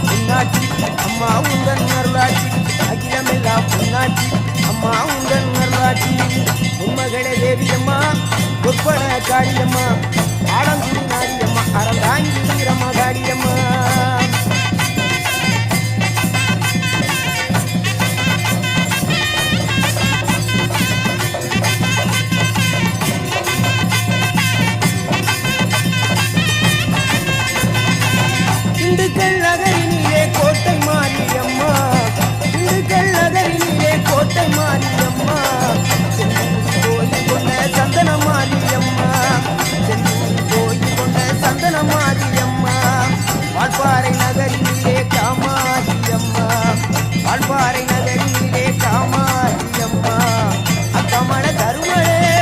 அம்மா உங்கள் அருளாட்சி அகிலமெல்லாம் பொன்னாட்சி அம்மா உங்கள் அருளாட்சி உண்மகளே தேவியம்மா உட்பட காளியம்மா ஆலங்குடி நாடியம்மா அறந்தாங்கி வீரம்மா காளியம்மா. திண்டுக்கல் நகரில் காண்பாரை நதி